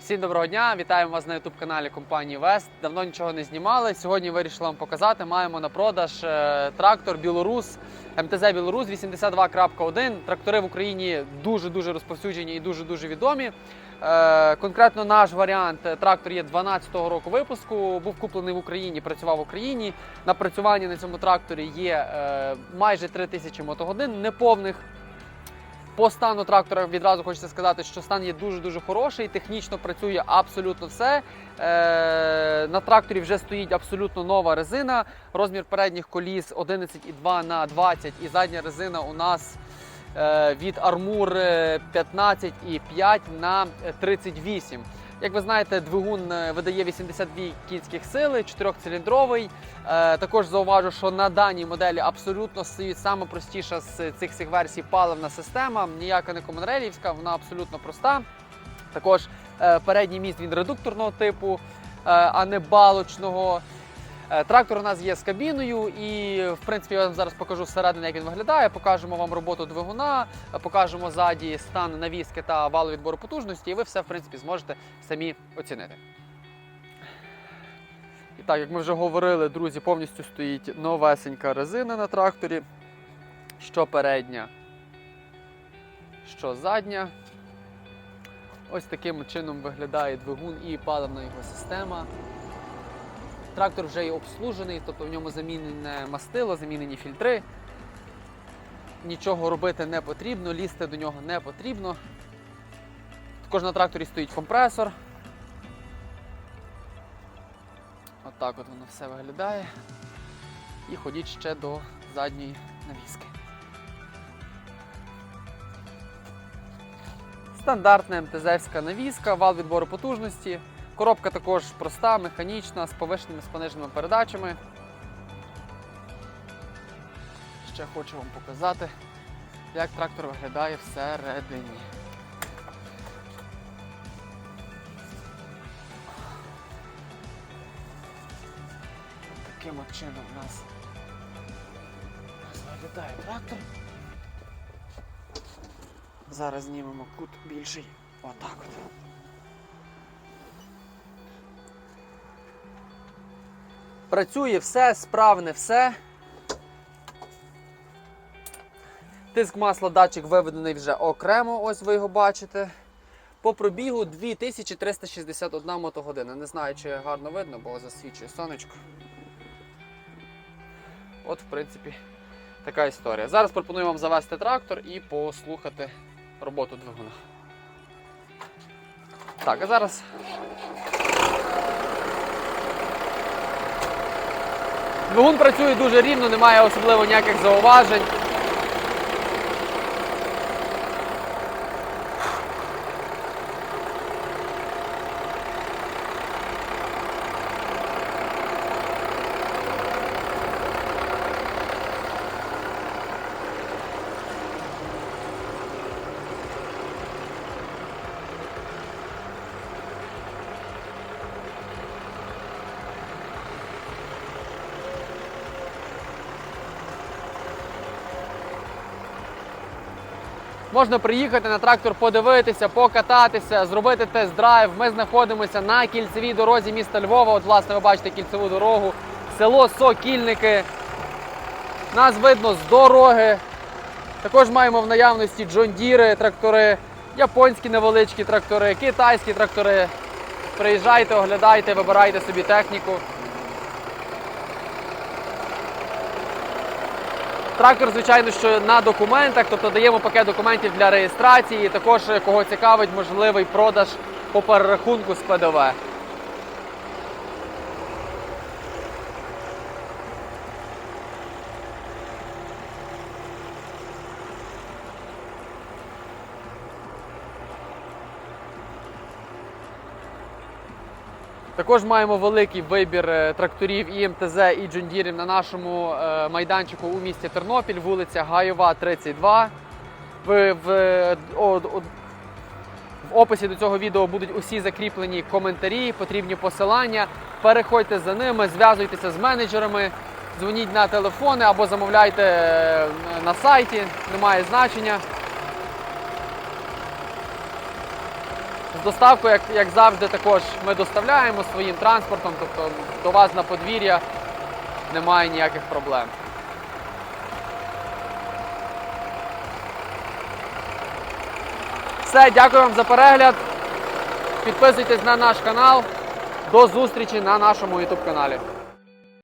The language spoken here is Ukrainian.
Всім доброго дня! Вітаємо вас на youtube каналі компанії Вест. Давно нічого не знімали. Сьогодні вирішили вам показати. Маємо на продаж е, трактор Білорус МТЗ Білорус 82.1. Трактори в Україні дуже дуже розповсюджені і дуже дуже відомі. Е, конкретно наш варіант е, трактор є 12-го року випуску. Був куплений в Україні, працював в Україні. Напрацювання на цьому тракторі є майже 3000 мотогодин, неповних. По стану трактора відразу хочеться сказати, що стан є дуже-дуже хороший, технічно працює абсолютно все. Е, на тракторі вже стоїть абсолютно нова резина. Розмір передніх коліс 11,2 на 20 і задня резина у нас е, від армур 15,5 на 38. Як ви знаєте, двигун е, видає 82 кінських сили, 4-циліндровий. Е, також зауважу, що на даній моделі абсолютно стоїть саме простіша з цих всіх версій паливна система, ніяка не комонрелівська, вона абсолютно проста. Також е, передній міст він редукторного типу, а не балочного. Е, Трактор у нас є з кабіною, і в принципі я вам зараз покажу зсередини, як він виглядає. Покажемо вам роботу двигуна, покажемо ззаді стан навіски та валу відбору потужності, і ви все в принципі зможете самі оцінити. І так, як ми вже говорили, друзі, повністю стоїть новесенька резина на тракторі. Що передня, що задня. Ось таким чином виглядає двигун і паливна його система. Трактор вже є обслужений, тобто в ньому замінене мастило, замінені фільтри. Нічого робити не потрібно, лізти до нього не потрібно. Також на тракторі стоїть компресор. Отак от воно все виглядає. І ходіть ще до задньої навіски. Стандартна МТЗівська навіска, вал відбору потужності. Коробка також проста, механічна, з повишеними з передачами. Ще хочу вам показати, як трактор виглядає всередині. Таким от чином у нас виглядає трактор. Зараз знімемо кут більший. Отак от. Працює все, справне все. Тиск масла датчик виведений вже окремо, ось ви його бачите. По пробігу 2361 мотогодина. Не знаю, чи гарно видно, бо засвічує сонечко. От, в принципі, така історія. Зараз пропоную вам завести трактор і послухати роботу двигуна. Так, а зараз Двигун працює дуже рівно, немає особливо ніяких зауважень. Можна приїхати на трактор, подивитися, покататися, зробити тест-драйв. Ми знаходимося на кільцевій дорозі міста Львова. От, власне, ви бачите кільцеву дорогу, село Сокільники. Нас видно з дороги. Також маємо в наявності джондіри, трактори, японські невеличкі трактори, китайські трактори. Приїжджайте, оглядайте, вибирайте собі техніку. Трактор, звичайно, що на документах, тобто даємо пакет документів для реєстрації. Також е, кого цікавить можливий продаж по перерахунку з ПДВ. Також маємо великий вибір е, тракторів і МТЗ, і джондірів на нашому е, майданчику у місті Тернопіль, вулиця Гайова, 32. Ви в, е, о- о- в описі до цього відео будуть усі закріплені коментарі, потрібні посилання. Переходьте за ними, зв'язуйтеся з менеджерами, дзвоніть на телефони або замовляйте е, на сайті, немає значення. З доставкою, як, як завжди, також ми доставляємо своїм транспортом, тобто до вас на подвір'я немає ніяких проблем. Все, дякую вам за перегляд. Підписуйтесь на наш канал. До зустрічі на нашому YouTube каналі.